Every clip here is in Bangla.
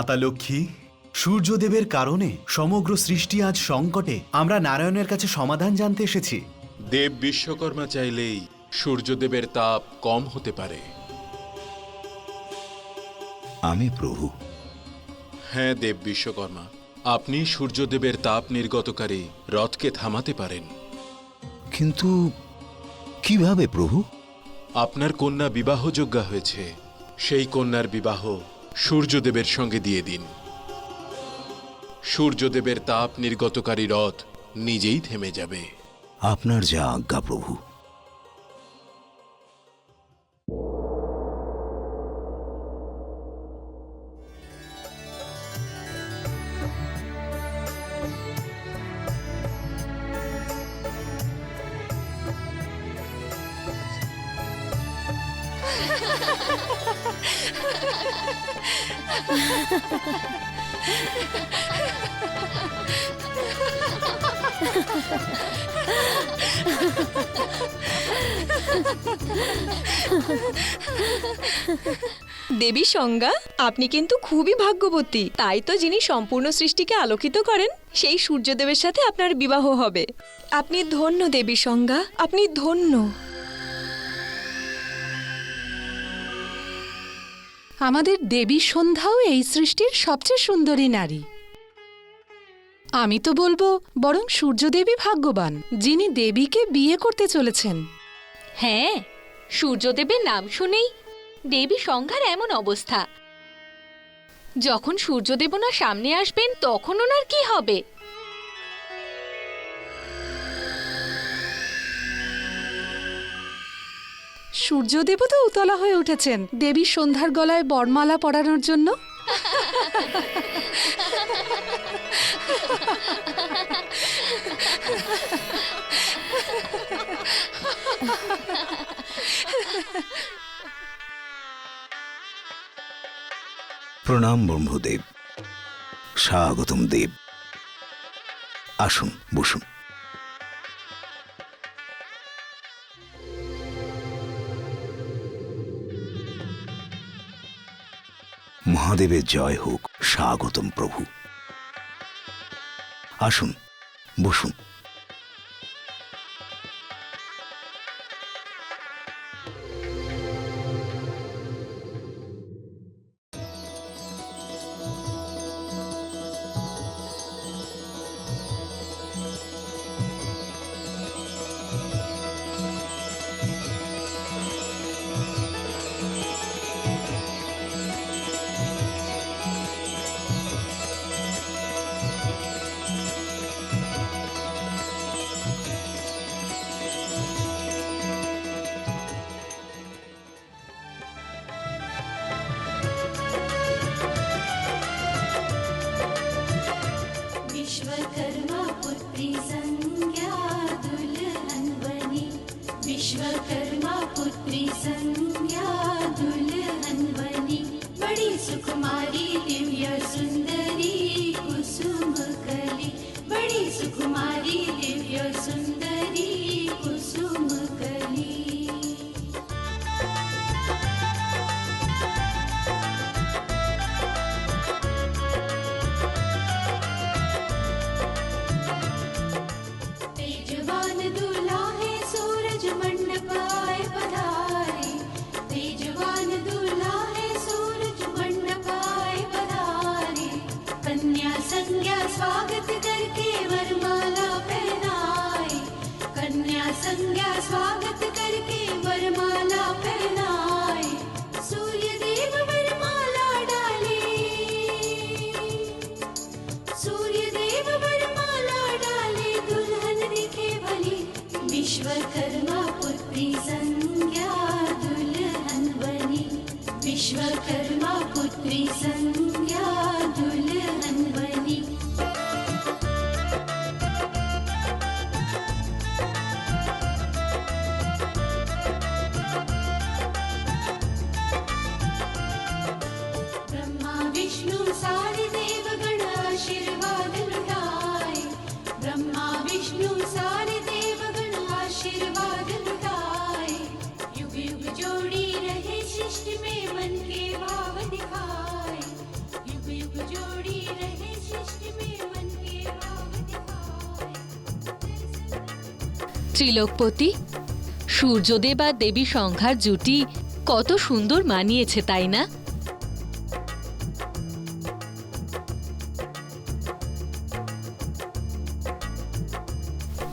মাতা লক্ষ্মী সূর্যদেবের কারণে সমগ্র সৃষ্টি আজ সংকটে। আমরা নারায়ণের কাছে সমাধান জানতে এসেছি। দেব বিশ্বকর্মা চাইলেই সূর্যদেবের তাপ কম হতে পারে। আমি প্রভু। হ্যাঁ দেব বিশ্বকর্মা আপনি সূর্যদেবের তাপ নির্গতকারী রথকে থামাতে পারেন। কিন্তু কীভাবে প্রভু? আপনার কন্যা বিবাহযোগ্যা হয়েছে। সেই কন্যার বিবাহ সূর্যদেবের সঙ্গে দিয়ে দিন। সূর্যদেবের তাপ নির্গতকারী রথ নিজেই থেমে যাবে। আপনার যা আজ্ঞা প্রভু। দেবী সংজ্ঞা, আপনি কিন্তু খুবই ভাগ্যবতী। তাই তো যিনি সম্পূর্ণ সৃষ্টিকে আলোকিত করেন, সেই সূর্যদেবের সাথে আপনার বিবাহ হবে। আপনি ধন্য দেবী সংজ্ঞা, আপনি ধন্য। আমাদের দেবী সন্ধ্যাও এই সৃষ্টির সবচেয়ে সুন্দরী নারী। আমি তো বলব, বরং সূর্যদেবী ভাগ্যবান, যিনি দেবীকে বিয়ে করতে চলেছেন। হ্যাঁ সূর্যদেবের নাম শুনেই দেবী সংখ্যার এমন অবস্থা। যখন সূর্যদেব ওনার সামনে আসবেন, তখন ওনার কি হবে? সূর্যদেবও তো উতলা হয়ে উঠেছেন। দেবী সন্ধ্যার গলায় বরমালা পরানোর জন্য। প্রণাম ব্রহ্মদেব। স্বাগতম দেব। আসুন, বসুন। মহাদেবের জয় হোক স্বাগতম প্রভু। আসুন বসুন। स्वागत करके वरमाला पहनाए। कन्या संज्ञा स्वागत विश्वकर्मा पुत्री संज्ञा दुल्हन बनी ত্রিলোকপতি। সূর্যদেব আর দেবী সংখ্যার জুটি কত সুন্দর মানিয়েছে, তাই না?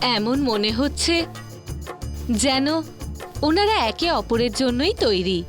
এমন মনে হচ্ছে যেন ওনারা একে অপরের জন্যই তৈরি।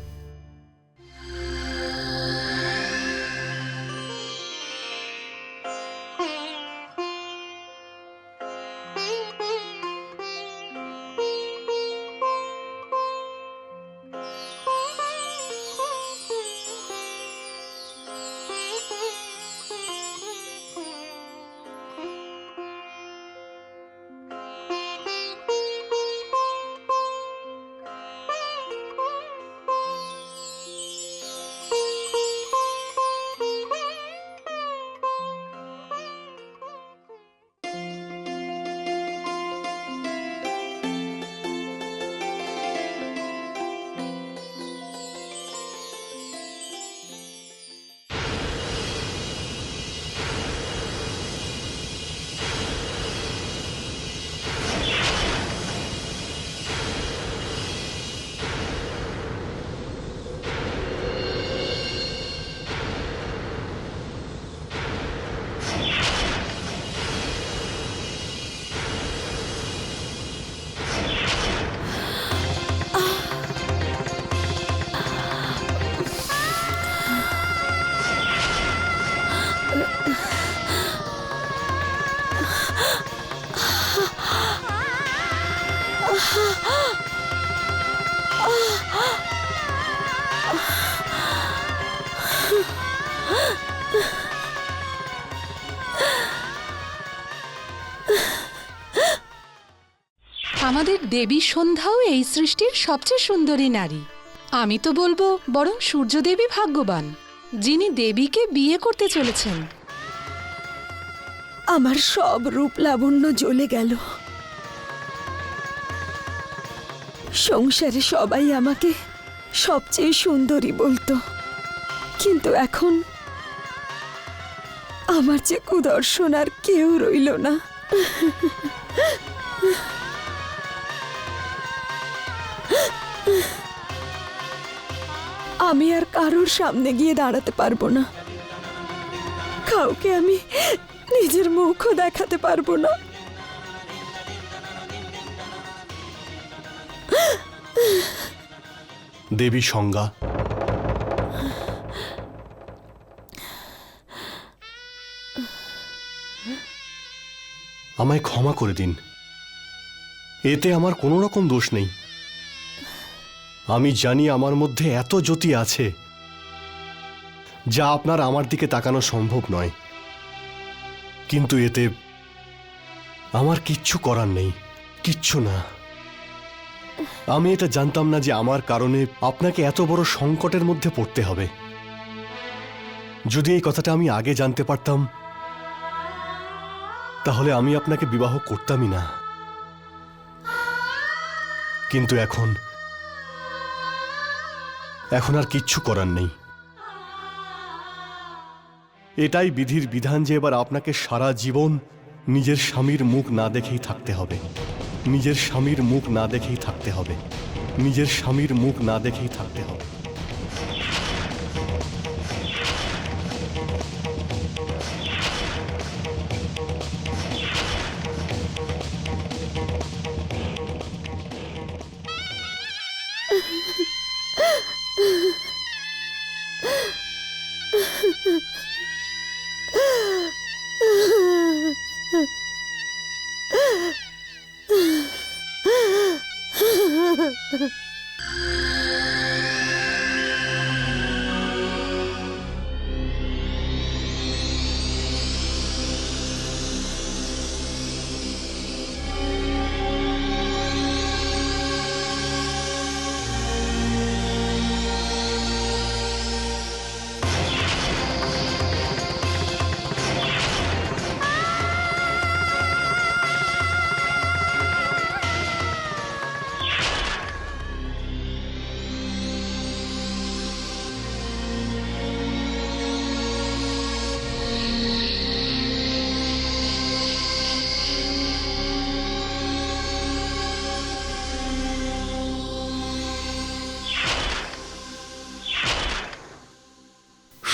আমাদের দেবী সন্ধ্যাও এই সৃষ্টির সবচেয়ে সুন্দরী নারী। আমি তো বলব, বরং সূর্যদেবী ভাগ্যবান, যিনি দেবীকে বিয়ে করতে চলেছেন। আমার সব রূপ লাবণ্য জ্বলে গেল। সংসারে সবাই আমাকে সবচেয়ে সুন্দরী বলতো। কিন্তু এখন আমার যে কুদর্শন আর কেউ রইল না। আমি আর কারোর সামনে গিয়ে দাঁড়াতে পারব না। কাউকে আমি নিজের মুখও দেখাতে পারব না। দেবী সংজ্ঞা। আমায় ক্ষমা করে দিন। এতে আমার কোনো রকম দোষ নেই। আমি জানি আমার মধ্যে এত জ্যোতি আছে যা আপনার আমার দিকে তাকানো সম্ভব নয়। কিন্তু এতে আমার কিচ্ছু করার নেই, কিচ্ছু না। আমি এটা জানতাম না যে আমার কারণে আপনাকে এত বড় সংকটের মধ্যে পড়তে হবে। যদি এই কথাটা আমি আগে জানতে পারতাম, তাহলে আমি আপনাকে বিবাহ করতামই না। কিন্তু এখন এখন আর কিচ্ছু করার নেই। এটাই বিধির বিধান যে এবার আপনাকে সারা জীবন নিজের স্বামীর মুখ না দেখেই থাকতে হবে। নিজের স্বামীর মুখ না দেখেই থাকতে হবে। নিজের স্বামীর মুখ না দেখেই থাকতে হবে।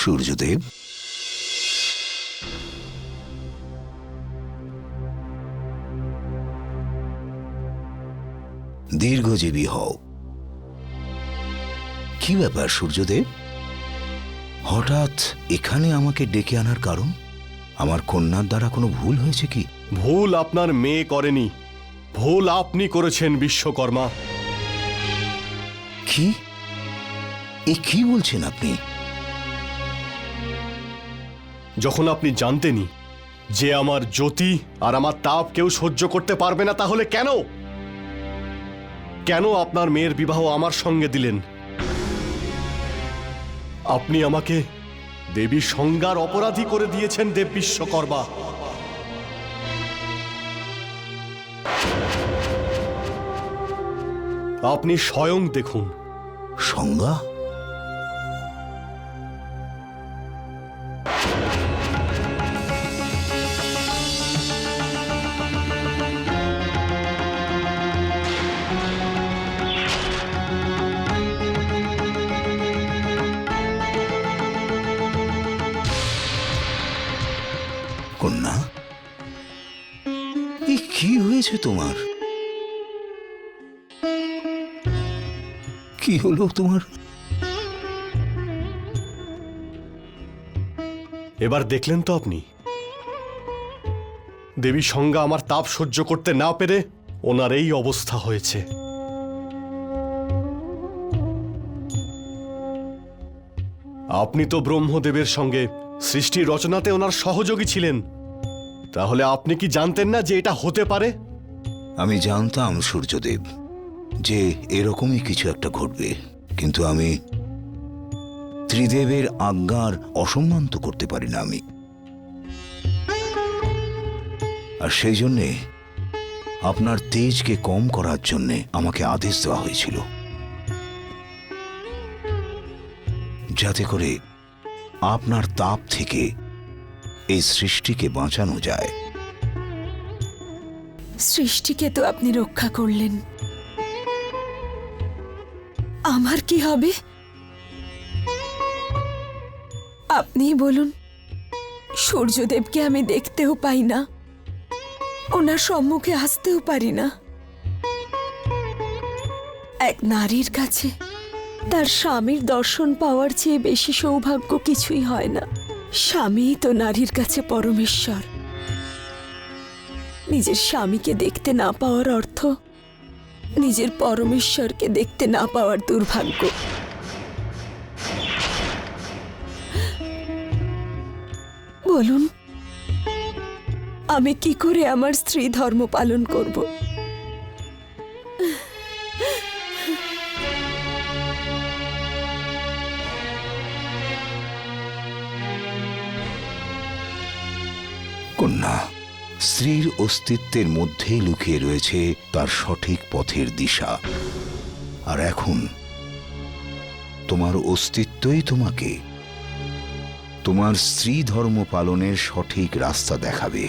সূর্যদেব। দীর্ঘজীবী হও। কি ব্যাপার সূর্যদেব? হঠাৎ এখানে আমাকে ডেকে আনার কারণ? আমার কন্যার দ্বারা কোনো ভুল হয়েছে কি? ভুল আপনার মেয়ে করেনি। ভুল আপনি করেছেন বিশ্বকর্মা। কি? এ কি বলছেন আপনি? যখন আপনি জানতেনই যে আমার জ্যোতি আর আমার তাপ কেউ সহ্য করতে পারবে না, তাহলে কেন? কেন আপনার মেয়ের বিবাহ আমার সঙ্গে দিলেন? আপনি আমাকে দেবী সংজ্ঞার অপরাধী করে দিয়েছেন, দেব বিশ্বকর্মা। আপনি স্বয়ং দেখুন। সংজ্ঞা? হয়েছে তোমার? কি হলো তোমার? এবার দেখলেন তো আপনি। দেবী সংজ্ঞা আমার তাপ সহ্য করতে না পেরে ওনার এই অবস্থা হয়েছে। আপনি তো ব্রহ্মদেবের সঙ্গে সৃষ্টি রচনাতে ওনার সহযোগী ছিলেন। তাহলে আপনি কি জানতেন না যে এটা হতে পারে? আমি জানতাম সূর্যদেব যে এরকমই কিছু একটা ঘটবে, কিন্তু আমি ত্রিদেবের আজ্ঞার অসম্মান তো করতে পারি না আমি। আর সেই জন্যে আপনার তেজকে কম করার জন্যে আমাকে আদেশ দেওয়া হয়েছিল। যাতে করে আপনার তাপ থেকে এই সৃষ্টিকে বাঁচানো যায়। সৃষ্টিকে তো আপনি রক্ষা করলেন। আমার কি হবে? আপনিই বলুন, সূর্যদেবকে আমি দেখতেও পাই না, ওনার সম্মুখে আসতেও পারি না। এক নারীর কাছে তার স্বামীর দর্শন পাওয়ার চেয়ে বেশি সৌভাগ্য কিছুই হয় না। স্বামীই তো নারীর কাছে পরমেশ্বর। নিজের স্বামীকে দেখতে না পাওয়ার অর্থ, নিজের পরমেশ্বরকে দেখতে না পাওয়ার দুর্ভাগ্য। বলুন, আমি কি করে আমার স্ত্রী ধর্ম পালন করব? স্ত্রীর অস্তিত্বের মধ্যেই লুকিয়ে রয়েছে তার সঠিক পথের দিশা। আর এখন, তোমার অস্তিত্বই তোমাকে। তোমার স্ত্রী ধর্ম পালনের সঠিক রাস্তা দেখাবে।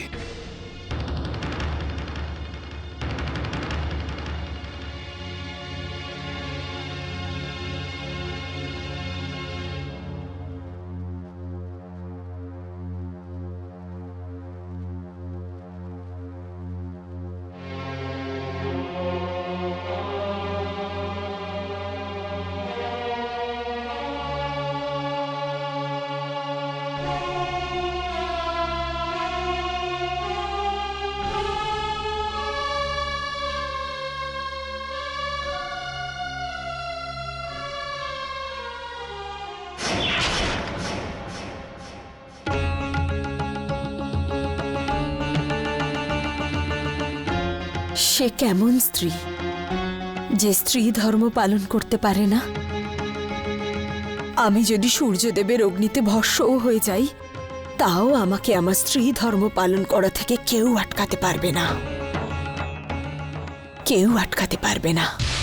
সে কেমন স্ত্রী? যে স্ত্রী ধর্ম পালন করতে পারে না? আমি যদি সূর্যদেবের অগ্নিতে ভস্মও হয়ে যাই, তাও আমাকে আমার স্ত্রী ধর্ম পালন করা থেকে কেউ আটকাতে পারবে না। কেউ আটকাতে পারবে না।